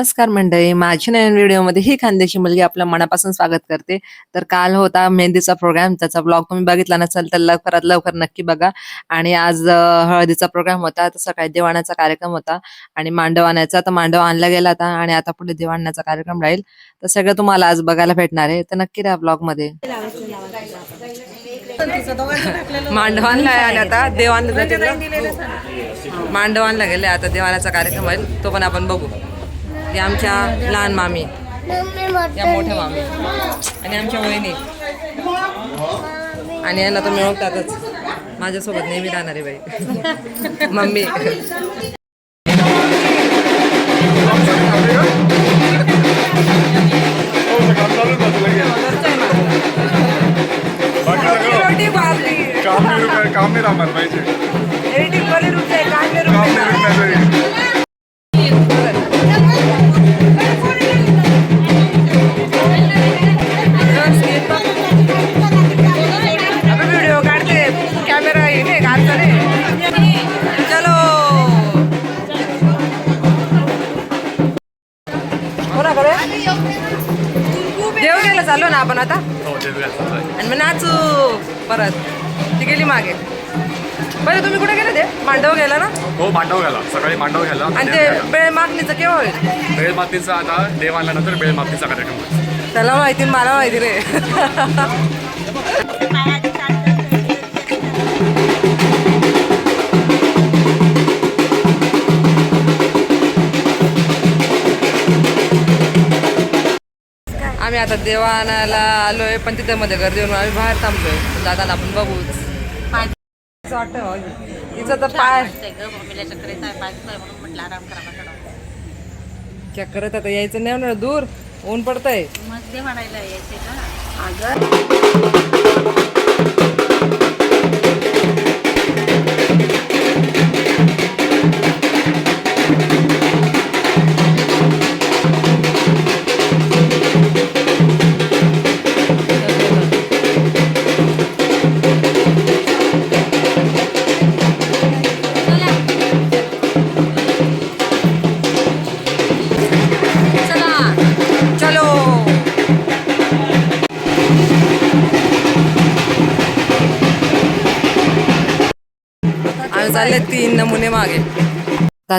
नमस्कार मंडळी माझ्या नवीन व्हिडिओमध्ये ही खानदेशी मुलगी आपल्या मनापासून स्वागत करते. तर काल होता मेहंदीचा प्रोग्राम त्याचा ब्लॉग तुम्ही बघितला नसेल तर लवकरात लवकर नक्की बघा. आणि आज हळदीचा प्रोग्राम होता तर सकाळी देवाण्याचा कार्यक्रम होता. आणि मांडव आणायचा तर मांडव आणला गेला होता आणि आता पुढे देवाण्याचा कार्यक्रम राहील. तर सगळं तुम्हाला आज बघायला भेटणार आहे. तर नक्की राहा ब्लॉगमध्ये मांडवांना मांडव आता देव मांडवांना गेले आता देवाण्याचा कार्यक्रम होईल. तो पण आपण बघू. हे आमच्या लहान मामी. या मोठ्या मामी. आणि आमच्या वहिनी. आणि यांना तुम्ही ओळखतातच. माझ्यासोबत नेहमी राहणारी बाई. मम्मी. काम नाही रुक- काम नाही राहणार पाहिजे. काम नाही. रुकण्याचं कोणाकडे देव गेला चाललो ना आपण आता? हो. आणि मग नाचू परत. ती गेली मागे. पहिले तुम्ही कुठे गेले ते? मांडव गेला ना? हो मांडव घ्याला सकाळी मांडव घ्याला आणि ते बेळ मागणीचं केव्हा होईल? बेळ मातीचा आता देव आल्यानंतर बेळ मातीचा कार्यक्रम. त्याला माहिती मला माहिती रे. आता देवानाला आलोय पण तिथे मध्ये गर्दी होऊन आम्ही बाहेर थांबलोय. दादाला आपण बघूच. वाटतं हो. तिचं तर पाय चक्कर येत आता यायचं नाही दूर ऊन पडतंय. मध्ये म्हणायला यायचे ना चला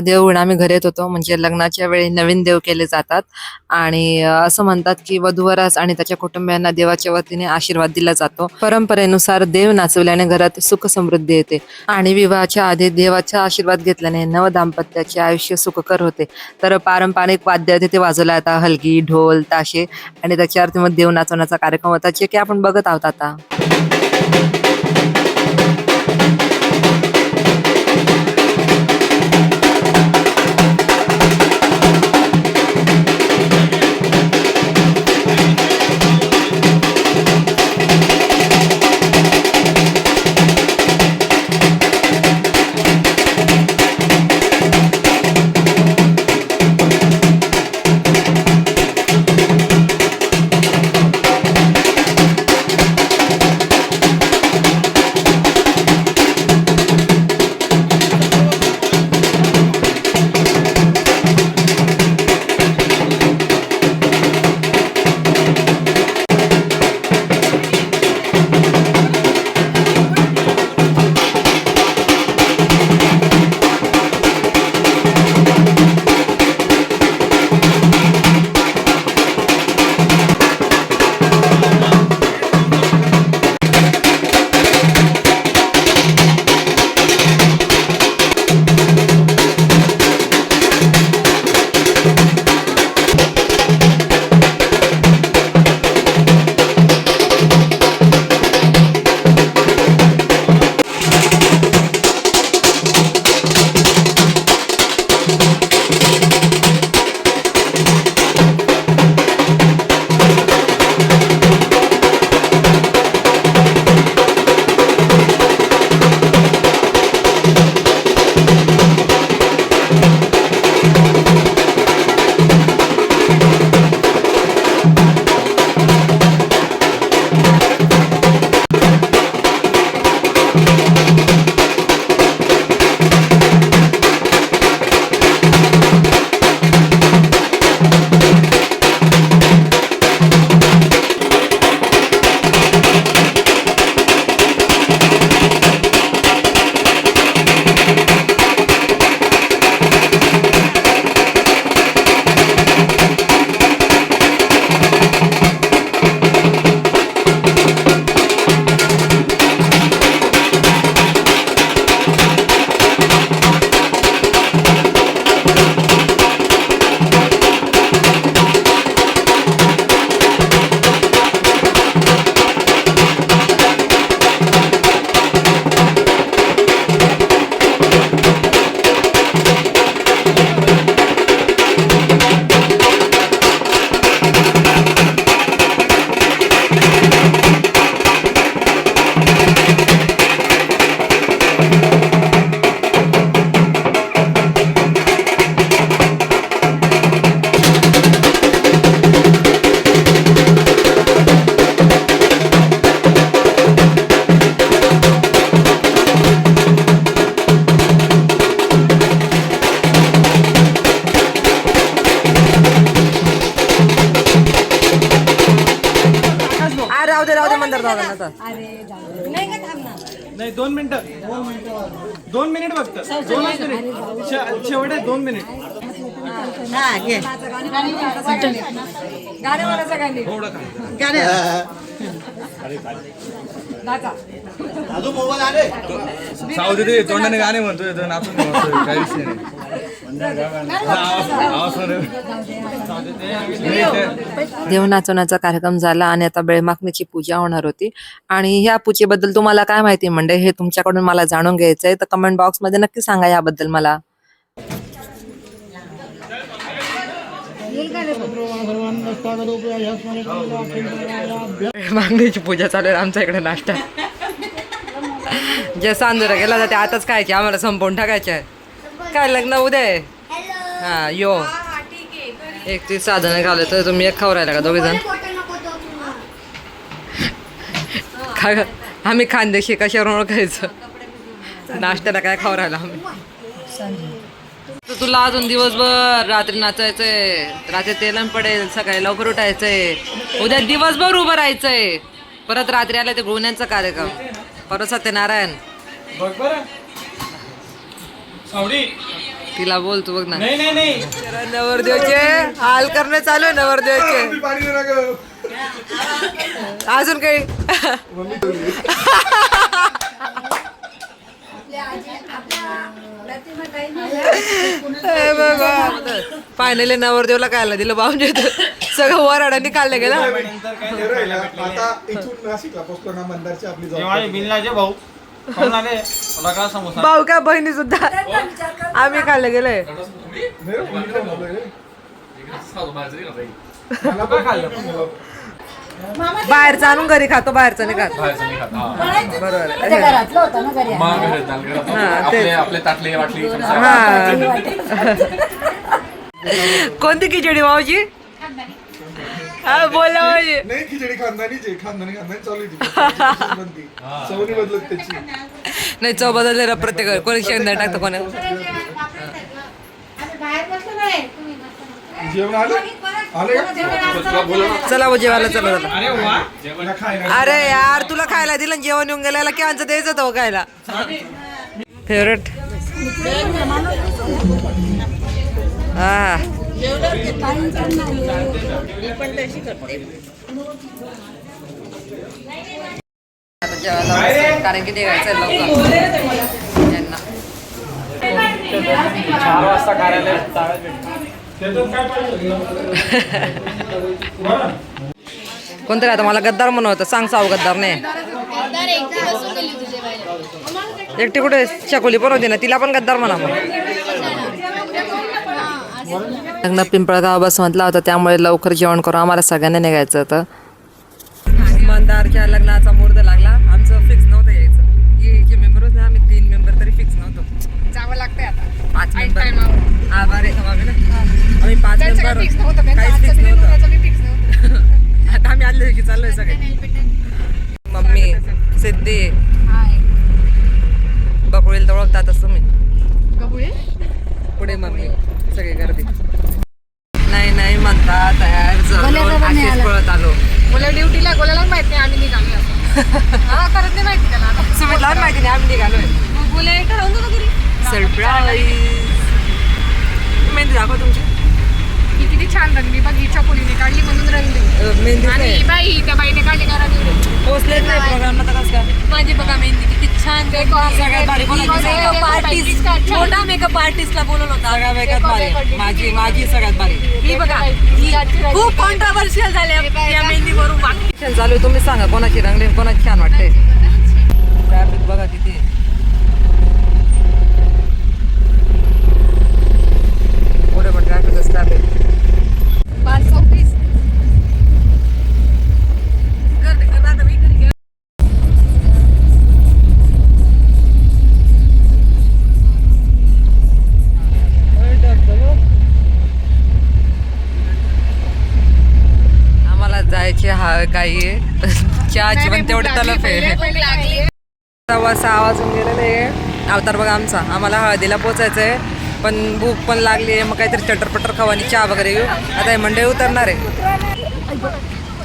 देव देवगुण आम्ही घरी येत होतो. म्हणजे लग्नाच्या वेळी नवीन देव केले जातात. आणि असं म्हणतात की वधूवरास आणि त्याच्या कुटुंबियांना देवाच्या वतीने आशीर्वाद दिला जातो. परंपरेनुसार देव नाचवल्याने घरात सुख समृद्धी येते. आणि विवाहाच्या आधी देवाचा आशीर्वाद घेतल्याने नव दाम्पत्याचे आयुष्य सुखकर होते. तर पारंपरिक वाद्य तिथे वाजवला आता हलगी ढोल ताशे आणि त्याच्या मग देव नाचवण्याचा कार्यक्रम होता जे की आपण बघत आहोत आता. नाही दोन मिनिटं. दोन मिनिट फक्त. दोनच मिनिट शेवट आहे दोन मिनिट. साऊथ ते तोंडाने गाणे म्हणतोय नाचून म्हणतोय काही विषय नाही. देव नाचवण्याचा कार्यक्रम झाला आणि आता बेळमाकणीची पूजा होणार होती. आणि ह्या पूजेबद्दल तुम्हाला काय माहिती म्हणजे हे तुमच्याकडून मला जाणून घ्यायचंय. तर कमेंट बॉक्समध्ये नक्की सांगा याबद्दल मला. मागणीची पूजा चालू आहे आमच्या इकडे नाश्ता. जे सांदुरा गेला तर ते आताच की आम्हाला संपवून टाकायचं आहे. काय लग्न उद्या आहे? हा यो. एक ती साधनं घालत तर तुम्ही एक खाऊ राहिला का दोघे जण? आम्ही खानदेशी कशावर ओळखायचं? नाश्त्याला काय खाऊ राहिला आम्ही? तर तुला अजून दिवसभर रात्री नाचायचंय रात्री तेलन पडेल सकाळी लवकर उठायचंय. उद्या दिवसभर उभं राहायचंय. परत रात्री आला ते गुण्याचा कार्यक्रम. परत सत्यनारायण. बघ बरं. सावडी तिला बोल तू बघ ना. नाही नाही नाही. नवरदेवचे हाल करणे चालू आहे नवरदेवचे. अजून काही? फायनली नवरदेवला खायला दिलं बावून सगळं वराडाने खाल्लं गेलं. हे राहिलं. आता इथून नाशिकला पोहोचलो ना मंदारची आपली हे माझे बिनलाचे भाऊ. खाऊन आले. रगडा समोसा? भाऊ का बहिणी सुद्धा. आम्ही खाल्लं गेलंय. मला काय खाल्लं? बाहेरचं आणून घरी खातो बाहेरचं नाही खात. बरोबर आहे. हा, तेच. आपले ताटले वाटली. हा कोणती खिचडी मावशी? हा बोला मावशी. नाही खिचडी खानदानीच आहे खानदानी खानदानी चालू ती. बनती. चवणी बदलत त्याची. नाही चव बदलले ना प्रत्येक कोणी शेंगदाणे टाकतं कोणी? जेवण आले? आले का. चला वो जेवायला चला चला. अरे वा. अरे यार तुला खायला दिलं आणि जेवण येऊन गेल्याला कॅन्सर द्यायचं होतं हो खायला. फेवरेट हा. आता जेवायला बसू. कारण की देवायचं लवकर. यांना. चार वाजता कार्यालयात जावेत कोणतरी आता मला गद्दार म्हणत सांग साव गद्दार नाही एकटी कुठे? शकुली पण होती ना तिला पण गद्दार म्हणा मग. लग्न पिंपळगाव बस म्हटला होता त्यामुळे लवकर जेवण करू. आम्हाला सगळ्यांना निघायचं होतं. मंदारच्या लग्नाचा मुहूर्त लागला. आमचं फिक्स नव्हतं यायचं. हे जे मेंबर होते ना आम्ही तीन मेंबर तरी फिक्स नव्हतो. जावं लागतंय आता. पाच मेंबर. आभार आहे आम्ही ना. आम्ही पाच मेंबर काही फिक्स नव्हतं त्यांचं काहीच फिक्स नव्हतं. आता आम्ही आले की चाललोय सगळे. मम्मी सिद्धी. बकुळीला तर ओळखतातच तुम्ही गबुळे पुढे मम्मी. सगळी गर्दी. नाही नाही म्हणता तयार झालो. पळत आलो. मुलं ड्युटीला गोल्याला माहीत नाही आम्ही निघालो असं. हा करत नाही माहिती त्याला सुमितला माहिती नाही आम्ही निघालोय. मग बोले ठरवून जातो घरी. सरप्राईज मेहंदी दाखव तुमची. ही किती छान रंगली बघ हिच्या मुलीने काढली म्हणून रंगली. मेहंदी आणि ही बाई त्या बाईने काढली का रंगली पोचलेच नाही प्रोग्रामला काय माझी बघा मेहंदी किती छान सगळ्यात भारी कोणाची मेकअप आर्टिस्ट छोटा मेकअप आर्टिस्टला बोलवलं होतं. सगळ्यात वेगळ्यात भारी. माझी माझी सगळ्यात भारी. ही बघा. ही खूप कॉन्ट्रोवर्शियल झाले या मेहंदीवरून वाक्य. शिक्षण चालू आहे. तुम्ही सांगा कोणाची रंगली आणि कोणाची छान वाटते? ट्रॅफिक बघा किती. आहे. पुढे पण ट्रॅफिकच ट्रॅफिक पाच चौतीस काही चहाची पण तेवढी तलफ आहे. आवाज होऊन गेलेला आहे. अवतार बघा आमचा. आम्हाला हळदीला पोचायचंय. पण भूक पण लागली आहे. मग काहीतरी चटरपटर खवानी चहा वगैरे येऊ आता हे मंडळी उतरणार आहे.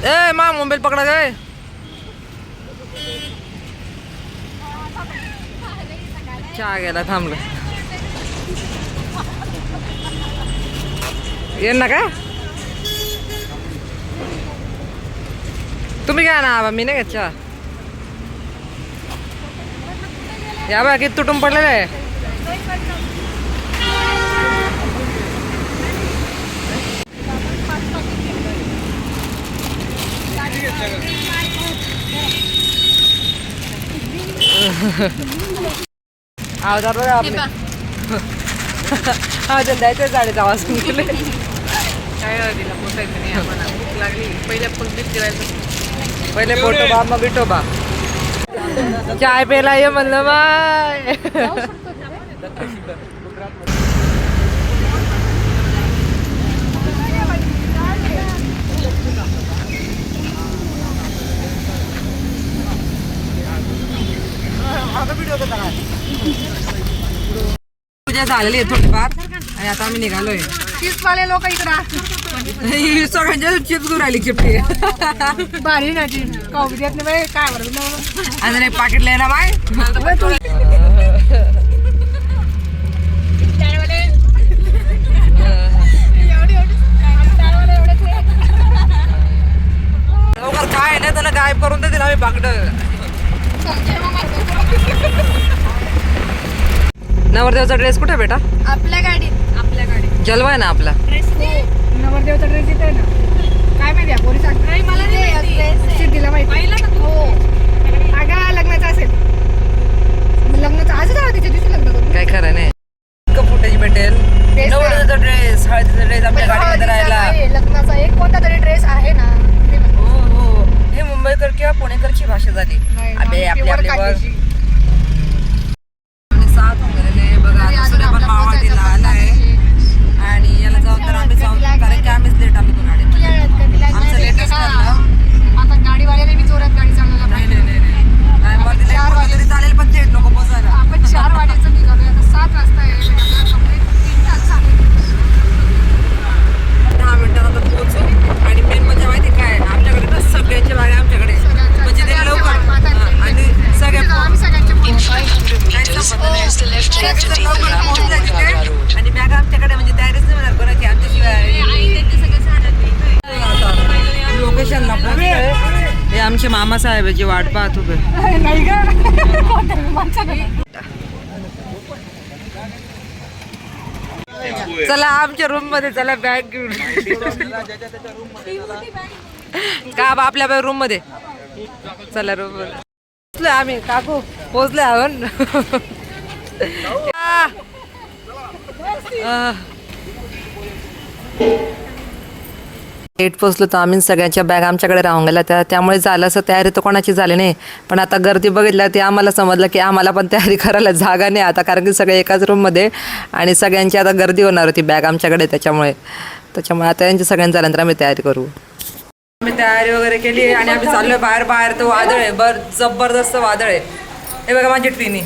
ए मा मोबाईल पकडा काय चहा गेला थांबलं. येईल ना का तुम्ही घ्या ना आबा मी नाही घेत चहा. या बा किती तुटून पडलेलं आहे. आवाज बघा आपले हा ते द्यायचं आवाज. गेले काय दिला पोटायचं नाही आम्हाला भूक लागली. पहिल्या पंक्तीत जेवायचं पहिले पोटोबा मग विठोबा चाय प्यायला ये म्हणलं बाय. पूजा झालेली आहे थोडीफार. आणि आता आम्ही निघालोय. तीस वाले लोक इकडं. सगळ्यांच्या चिप्स घेऊन राहिली चिपटी भारी ना ती. कवड्यात नाही बाई, काय बरं आणि एक पाकिट लिहायला बाय. काय नाही त्याला गायब करून देतील आम्ही पाकिट नवरदेवचा ड्रेस कुठे बेटा? आपल्या गाडीत. आपल्या गाडीत जलवा आहे ना आपला नवरदेवचा ड्रेस इथे ना. काय माहिती आहे पोरी सांग. नाही मला नाही सिद्धीला माहिती. पाहिला का हो. अगं लग्नाचं असेल. लग्नाचं आजच हवं तिच्या दिवशी लग्न करू काय खरं नाही. फुटेज भेटेल. Dress ना. नवरदेवचा ड्रेस हळदीचा ड्रेस आपल्या गाडीमध्ये राहिला आहे, लग्नाचा एक कोणता तरी ड्रेस आहे ना ते. हो हो. हे मुंबईकर किंवा पुणेकरची भाषा झाली. नाही, अबे आम्ही आपली pure आपली बघ वगैरे आता सूर्य पण मावळतीला पोचायचा आलाय. आणि याला जाऊन तर आम्ही जाऊन कारण की आम्हीच लेट आलो तो लागणार आमचं. ठरलं. आता गाडीवाल्याने बी जोरात गाडी चालवायला नाही नाही नाही नाही. चालेल पण थेट नको पोचायला आमचे मामा आहे, वाट पाहत उभे चला आमच्या रूममध्ये चला बॅग घेऊन. का बा आपल्या रूममध्ये. चला रूममध्ये. पोचलोय आम्ही. काकू पोचलोय आपण. आ. लेट पोचलो तर आम्ही सगळ्यांच्या बॅग आमच्याकडे राहून गेल्या. त्या त्यामुळे झालं असं तयारी तर कोणाची झाली नाही. पण आता गर्दी बघितल्या ते आम्हाला समजलं की आम्हाला पण तयारी करायला जागा नाही आता कारण की सगळे एकाच रूममध्ये आणि सगळ्यांची आता गर्दी होणार होती बॅग आमच्याकडे त्याच्यामुळे. त्याच्यामुळे आता यांची सगळ्यांची झाल्यानंतर आम्ही तयारी करू. आम्ही तयारी वगैरे केली आणि आम्ही चाललोय बाहेर. बाहेर तो वादळ आहे. बर जबरदस्त वादळ आहे. हे बघा माझी ट्रेनी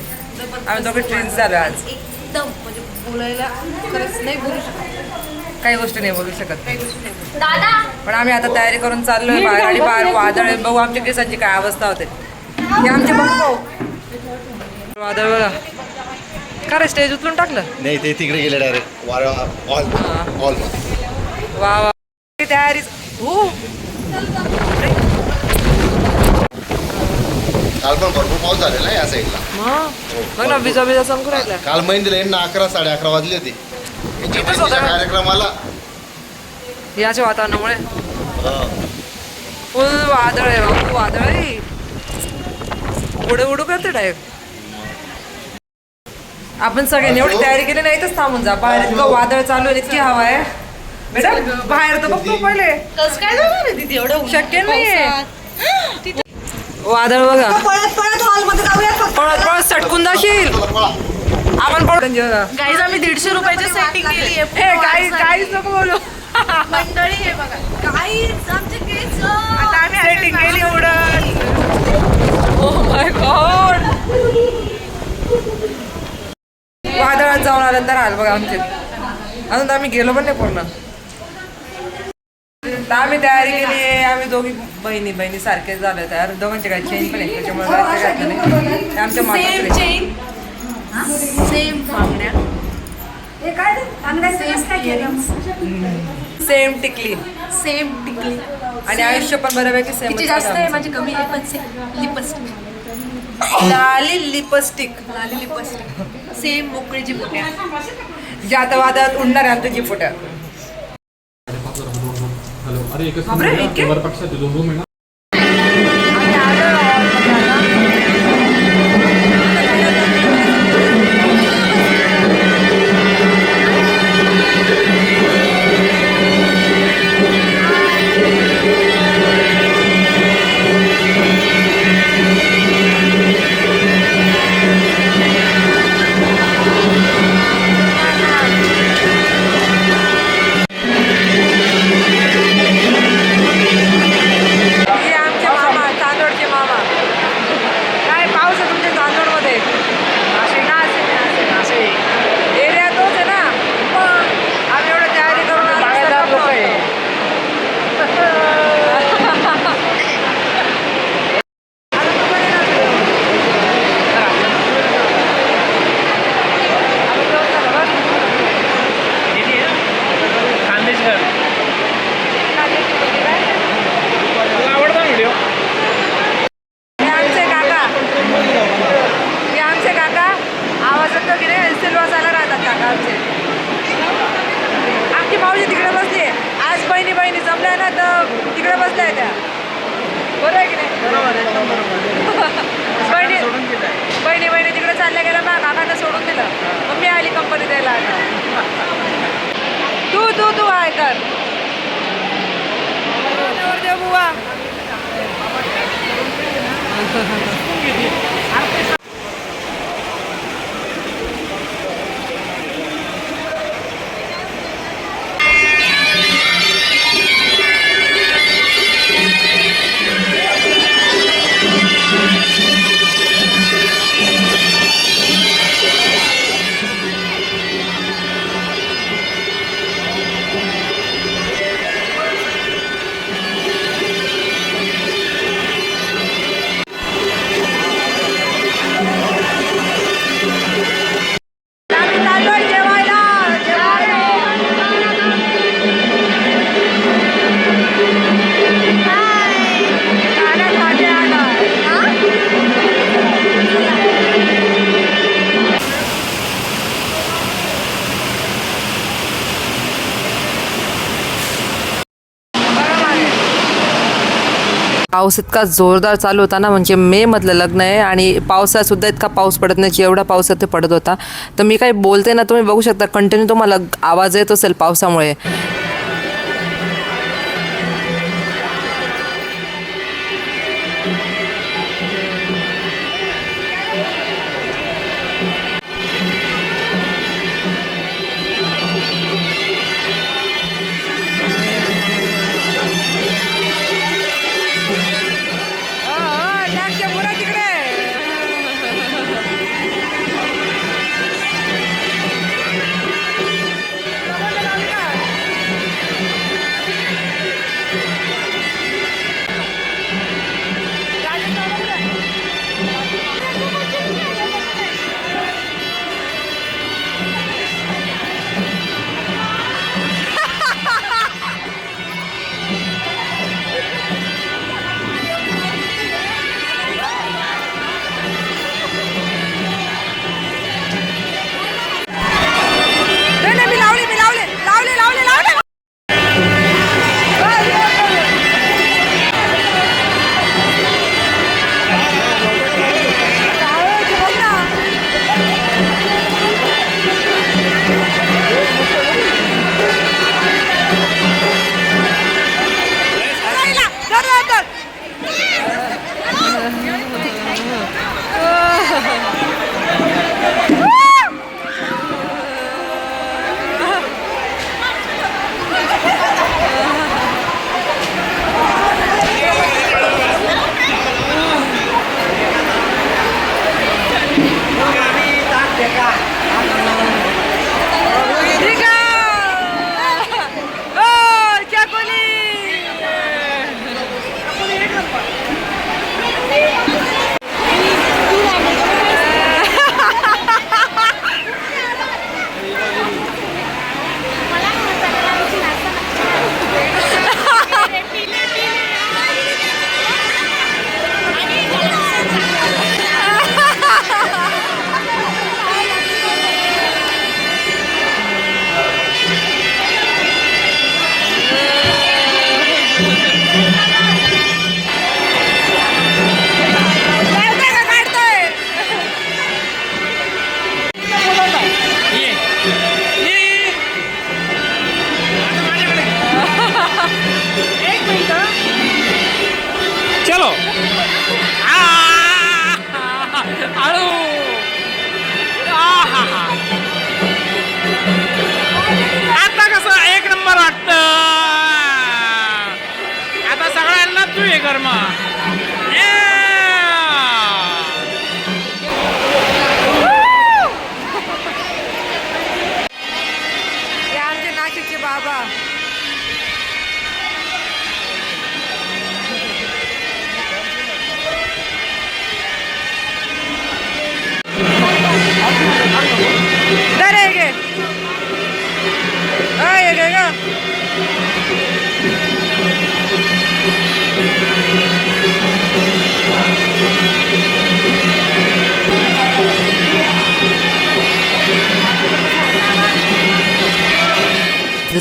आम्ही दोघे ट्रेन चालू आहे आज. एकदम म्हणजे बोलायला खरंच नाही बोलू शकत. काही गोष्टी नाही बोलू शकत. पण आम्ही आता तयारी करून चाललोय बाहेर आणि बाहेर वादळ आहे. बघू आमच्या केसांची काय अवस्था होते. हे आमचे बघू. वादळ बघा. का रे स्टेज उचलून टाकलं? नाही ते तिकडे गेले डायरेक्ट वारा ऑल ऑल वा वा. तयारी हो. काल पण भरपूर पाऊस झालेला आहे या साईडला मग? बघ ना राहिला काल महिंदीला यांना अकरा साडे अकरा वाजली होती. होता का? कार्यक्रमाला. याच्या वातावरणामुळे. फुल वादळ आहे बाबू वादळ आहे. उडे उडू करते डायरेक्ट आपण सगळ्यांनी एवढी तयारी केली नाही इथंच थांबून जा. बाहेर इतकं वादळ चालू आहे इतकी हवा आहे. मॅडम बाहेर तर बघतो पहिले. शक्य नाहीये. वादळ बघा. पळत पळत सटकून जाशील. चला, पळा. आपण पळत गाईज आम्ही दीडशे रुपयाची सेटिंग केली हे काही काहीच नको बोलू. मंडळी आहे बघा. काहीच आमचे केस आता आम्ही सेटिंग केली उडत. ओ माय गॉड वादळात जाऊन आल्यानंतर आलं बघा आमचे. अजून तर आम्ही गेलो पण नाही पूर्ण. तर आम्ही तयारी केली आहे. आम्ही दोघी बहिणी बहिणी सारखे झाले तयार. दोघांचे काही चेंज पण आहे. त्याच्यामुळे काय. ते आमच्या चेन सेम बांगड्या हे काय केलं? सेम टिकली. सेम टिकली. आणि आयुष्य पण बऱ्यापैकी सेम तिची जास्त आहे माझी कमी आहे पण सेम लिपस्टिक लाली लिपस्टिक लाली लिपस्टिक सेम मोकळीची बुट्या जे आता वादात उडणार आहे आमच्या फुट्या हे पाऊस इतका जोरदार चालू होता ना म्हणजे मे मधलं लग्न आहे आणि पावसाळ्यातसुद्धा इतका पाऊस पडत नाही जेवढा पाऊस ते पडत होता. तर मी काही बोलते ना तुम्ही बघू शकता कंटिन्यू तुम्हाला आवाज येत असेल पावसामुळे. on.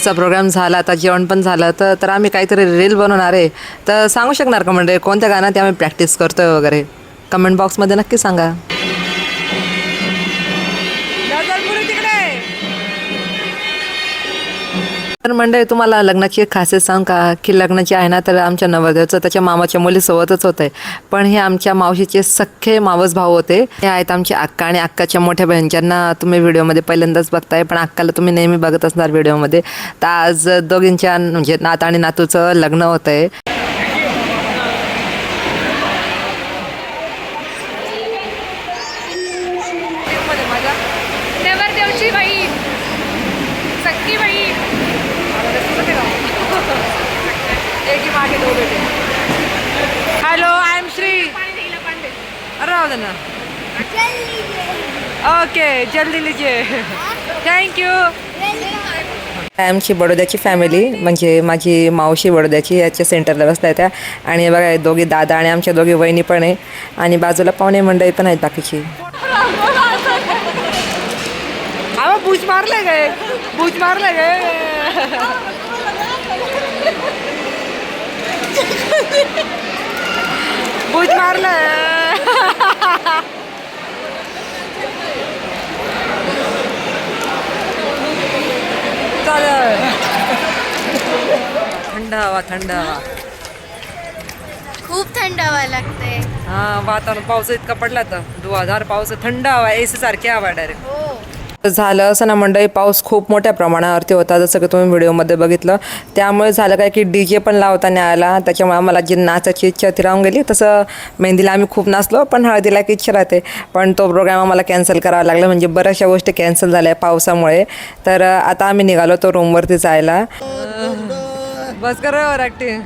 रात्रीचा प्रोग्राम झाला आता जेवण पण झालं तर तर आम्ही काहीतरी रील बनवणार आहे. तर सांगू शकणार का म्हणजे कोणत्या गाण्यात आम्ही प्रॅक्टिस करतोय वगैरे? कमेंट बॉक्समध्ये नक्की सांगा. तर मंडळी तुम्हाला लग्नाची एक खासियत सांग का? की लग्नाची आहे ना तर आमच्या नवरदेवचं त्याच्या मामाच्या मुलीसोबतच होतं पण हे आमच्या मावशीचे सख्खे मावस भाऊ होते. हे आहेत आमचे अक्का आणि अक्काच्या मोठ्या बहीण. ज्यांना तुम्ही व्हिडिओमध्ये पहिल्यांदाच बघताय पण अक्काला तुम्ही नेहमी बघत असणार व्हिडिओमध्ये. तर आज दोघींच्या म्हणजे नात आणि नातूचं लग्न होतं आहे नवरदेवची बहीण सक्की बहीण हॅलो आय एम श्री ना ओके जल्दी लीजिए थँक्यू आमची बडोद्याची फॅमिली म्हणजे माझी मावशी बडोद्याची याच्या सेंटरला बसल्या त्या आणि हे बघा दोघी दादा आणि आमच्या दोघी वहिनी पण आहे आणि बाजूला पाहुणे मंडळी पण आहेत बाकीची अहो बूज मारले गे बूज मारले गे बूज मारलं थंड हवा थंड हवा खूप थंड हवा लागते हा वातावरण पाऊस इतका पडला तर धुवाधार पाऊस थंड हवा एसी सारखी हवा डायरेक्ट झालं असं ना मंडळी पाऊस खूप मोठ्या प्रमाणावरती होता जसं की तुम्ही व्हिडिओमध्ये बघितलं. त्यामुळे झालं काय की डी जे पण लावता नाही आला त्याच्यामुळे आम्हाला जी नाचाची इच्छा ती राहून गेली. तसं मेहंदीला आम्ही खूप नाचलो पण हळदीला एक इच्छा राहते. पण तो प्रोग्राम आम्हाला कॅन्सल करावा लागला म्हणजे बऱ्याचशा गोष्टी कॅन्सल झाल्या पावसामुळे. तर आता आम्ही निघालो तो रूमवरती जायला. बस कर ॲक्टिंग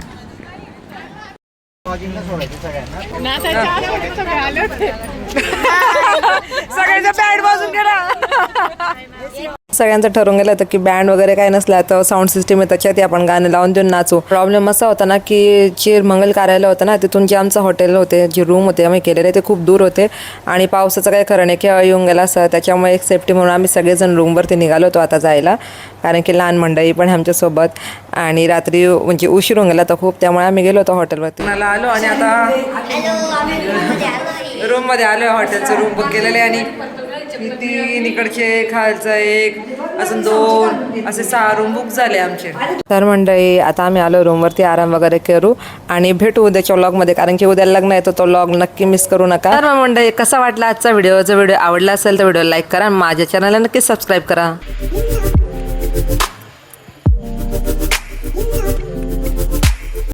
सगळ्यांचा बँड वाजून गेला. सगळ्यांचं ठरवून गेलं होतं की बँड वगैरे काय नसला तर साऊंड सिस्टीम आहे त्याच्यात आपण गाणे लावून देऊन नाचू. प्रॉब्लेम असा होता ना की जे मंगल कार्यालय होतं ना तिथून जे आमचं हॉटेल होते जे रूम होते आम्ही केलेले ते खूप दूर होते. आणि पावसाचं काही खरं नाही केव्हा येऊन गेला असं. त्याच्यामुळे एक सेफ्टी म्हणून आम्ही सगळेजण रूमवरती निघालो होतो आता जायला. कारण की लहान मंडळी पण आहे आमच्यासोबत. आणि रात्री म्हणजे उशीर होऊन गेला तर खूप त्यामुळे आम्ही गेलो होतो हॉटेलवरती मला आलो आणि आता रूममध्ये आलो हॉटेलचं रूम बुक केलेले आणि तीन इकडचे खालचं एक अजून दोन असे सहा रूम बुक झाले आमचे. तर मंडळी आता आम्ही आलो रूमवरती आराम वगैरे करू आणि भेटू उद्याच्या व्लॉगमध्ये कारण की उद्या लग्न आहे तर तो व्लॉग नक्की मिस करू नका. तर मंडळी कसा वाटला आजचा व्हिडिओ जर व्हिडिओ आवडला असेल तर व्हिडिओ लाईक करा आणि माझ्या चॅनलला नक्की सबस्क्राईब करा.